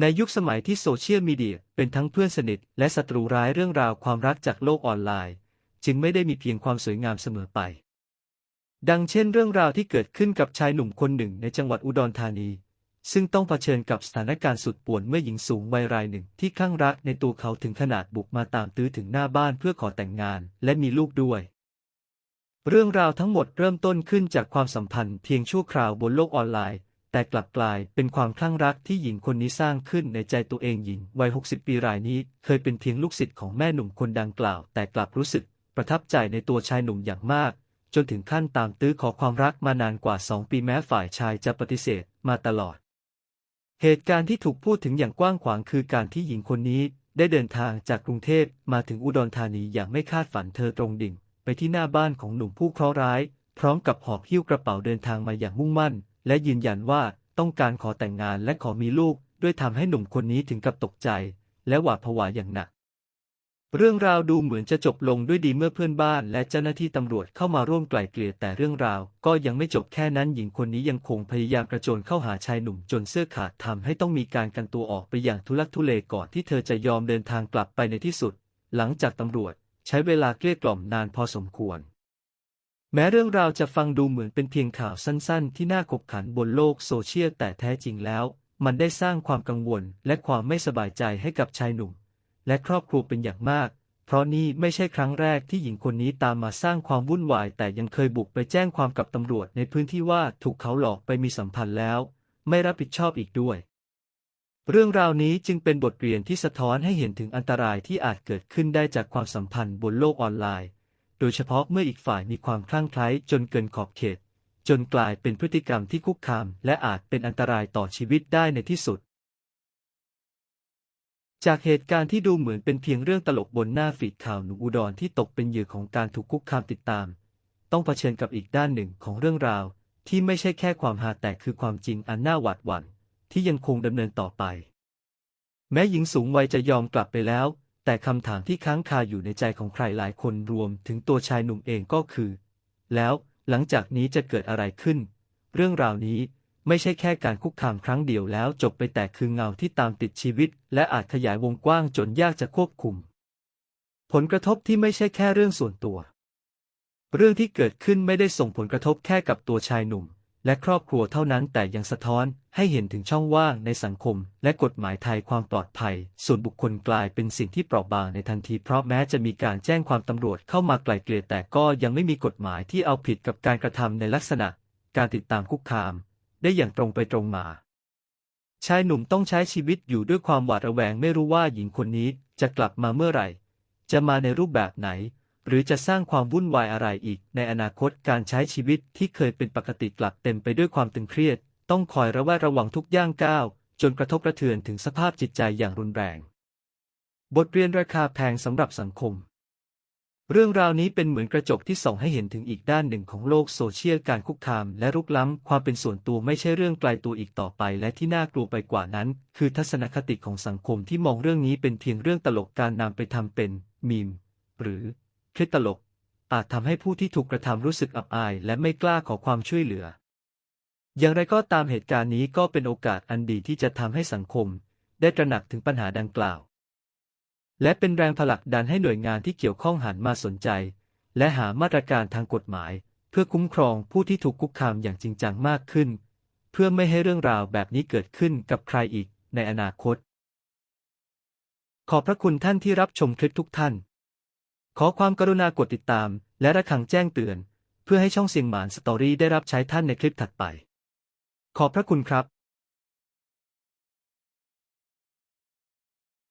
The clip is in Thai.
ในยุคสมัยที่โซเชียลมีเดียเป็นทั้งเพื่อนสนิทและศัตรูร้ายเรื่องราวความรักจากโลกออนไลน์ จึงไม่ได้มีเพียงความสวยงามเสมอไป ดังเช่นเรื่องราวที่เกิดขึ้นกับชายหนุ่มคนหนึ่งในจังหวัดอุดรธานี ซึ่งต้องเผชิญกับสถานการณ์สุดป่วนเมื่อหญิงสูงวัยรายหนึ่งที่คลั่งรักในตัวเขาถึงขนาดบุกมาตามตื้อถึงหน้าบ้านเพื่อขอแต่งงานและมีลูกด้วย เรื่องราวทั้งหมดเริ่มต้นขึ้นจากความสัมพันธ์เพียงชั่วคราวบนโลกออนไลน์ แต่กลับกลายเป็นความคลั่งรักที่หญิงคนนี้สร้างขึ้นในใจตัวเองหญิงวัย 60 ปีรายนี้ เคยเป็นเพียงลูกศิษย์ของแม่หนุ่มคนดังกล่าว แต่กลับรู้สึกประทับใจในตัวชายหนุ่มอย่างมาก จนถึงขั้นตามตื้อขอความรักมานานกว่า 2 ปีแม้ฝ่ายชายจะปฏิเสธมาตลอด เหตุการณ์ที่ถูกพูดถึงอย่างกว้างขวางคือการที่หญิงคนนี้ได้เดินทางจากกรุงเทพมาถึงอุดรธานีอย่างไม่คาดฝันเธอตรงดิ่ง ไปที่หน้าบ้านของหนุ่มผู้เคราะห์ร้าย พร้อมกับหอบหิ้วกระเป๋าเดินทางมาอย่างมุ่งมั่น และยืนยันว่าต้องการขอแต่งงานและขอมีลูก ด้วยทำให้หนุ่มคนนี้ถึงกับตกใจ และหวาดผวาอย่างหนัก เรื่องราวดูเหมือนจะจบลงด้วยดีเมื่อเพื่อนบ้าน และเจ้าหน้าที่ตำรวจเข้ามาร่วมไกล่เกลี่ยแต่เรื่องราว ก็ยังไม่จบแค่นั้นหญิงคนนี้ยังคงพยายามกระโจนเข้าหาชายหนุ่มจนเสื้อขาดทำให้ต้องมีการกันตัวออกไปอย่างทุลักทุเลก่อนที่เธอจะยอมเดินทางกลับไปในที่สุด หลังจากตำรวจ ใช้เวลาเกลี้ยกล่อมนานพอสมควร แม้เรื่องราวจะฟังดูเหมือนเป็นเพียงข่าวสั้นๆ ที่น่าขบขันบนโลกโซเชียลแต่แท้จริงแล้ว มันได้สร้างความกังวลและความไม่สบายใจให้กับชายหนุ่ม และครอบครัวเป็นอย่างมาก เพราะนี่ไม่ใช่ครั้งแรกที่หญิงคนนี้ตามมาสร้างความวุ่นวาย แต่ยังเคยบุกไปแจ้งความกับตำรวจในพื้นที่ว่าถูกเขาหลอกไปมีสัมพันธ์แล้ว ไม่รับผิดชอบอีกด้วย เรื่องราวนี้จึงเป็นบทเรียนที่สะท้อนให้เห็นถึงอันตรายที่อาจเกิดขึ้นได้จากความสัมพันธ์บนโลกออนไลน์ โดยเฉพาะเมื่ออีกฝ่ายมีความคลั่งไคล้จนเกินขอบเขต จนกลายเป็นพฤติกรรมที่คุกคาม และอาจเป็นอันตรายต่อชีวิตได้ในที่สุด จากเหตุการณ์ที่ดูเหมือนเป็นเพียงเรื่องตลกบนหน้าฟีดข่าวหนุ่มอุดรที่ตกเป็นเหยื่อของการถูกคุกคามติดตาม ต้องเผชิญกับอีกด้านหนึ่งของเรื่องราว ที่ไม่ใช่แค่ความหาแต่คือความจริงอันน่าหวาดหวั่นที่ยังคงดำเนินต่อไป แม้หญิงสูงวัยจะยอมกลับไปแล้ว แต่คำถามที่ค้างคาอยู่ในใจของใครหลายคนรวมถึงตัวชายหนุ่มเองก็คือ แล้วหลังจากนี้จะเกิดอะไรขึ้น เรื่องราวนี้ไม่ใช่แค่การคุกคามครั้งเดียวแล้วจบไปแต่คือเงาที่ตามติดชีวิต และอาจขยายวงกว้างจนยากจะควบคุม ผลกระทบที่ไม่ใช่แค่เรื่องส่วนตัว เรื่องที่เกิดขึ้นไม่ได้ส่งผลกระทบแค่กับตัวชายหนุ่ม และครอบครัวเท่านั้นแต่ยังสะท้อนให้เห็นถึงช่องว่างในสังคม และกฎหมายไทยความปลอดภัย ส่วนบุคคลกลายเป็นสิ่งที่เปราะบางในทันทีเพราะแม้จะมีการแจ้งความตำรวจเข้ามาไกล่เกลี่ยแต่ก็ยังไม่มีกฎหมายที่เอาผิดกับการกระทำในลักษณะ การติดตามคุกคาม ได้อย่างตรงไปตรงมาชายหนุ่มต้องใช้ชีวิตอยู่ด้วยความหวาดระแวงไม่รู้ว่าหญิงคนนี้จะกลับมาเมื่อไหร่ จะมาในรูปแบบไหน หรือจะสร้างความวุ่นวายอะไรอีก ในอนาคตการใช้ชีวิตที่เคยเป็นปกติกลับเต็มไปด้วยความตึงเครียด ต้องคอยระแวดระวังทุกย่างก้าว จนกระทบกระเทือนถึงสภาพจิตใจอย่างรุนแรง บทเรียนราคาแพงสำหรับสังคม เรื่องราวนี้เป็นเหมือนกระจกที่ส่องให้เห็นถึงอีกด้านหนึ่งของโลกโซเชียลการคุกคามและรุกล้ำความเป็นส่วนตัวไม่ใช่เรื่องไกลตัวอีกต่อไป และที่น่ากลัวไปกว่านั้น คือทัศนคติของสังคมที่มองเรื่องนี้เป็นเพียงเรื่องตลกการนำไปทำเป็นมีมหรือ คลิปตลก อาจทำให้ผู้ที่ถูกกระทำรู้สึกอับอาย และไม่กล้าขอความช่วยเหลือ อย่างไรก็ตามเหตุการณ์นี้ก็เป็นโอกาสอันดีที่จะทำให้สังคม ได้ตระหนักถึงปัญหาดังกล่าว และเป็นแรงผลักดันให้หน่วยงานที่เกี่ยวข้องหันมาสนใจ และหามาตรการทางกฎหมาย เพื่อคุ้มครองผู้ที่ถูกคุกคามอย่างจริงจังมากขึ้น เพื่อไม่ให้เรื่องราวแบบนี้เกิดขึ้นกับใครอีกในอนาคต ขอบพระคุณท่านที่รับชมคลิปทุกท่าน ขอความกรุณากดติดตาม และระฆังแจ้งเตือน เพื่อให้ช่องเสียงหมานสตอรี่ได้รับใช้ท่านในคลิปถัดไป ขอบพระคุณครับ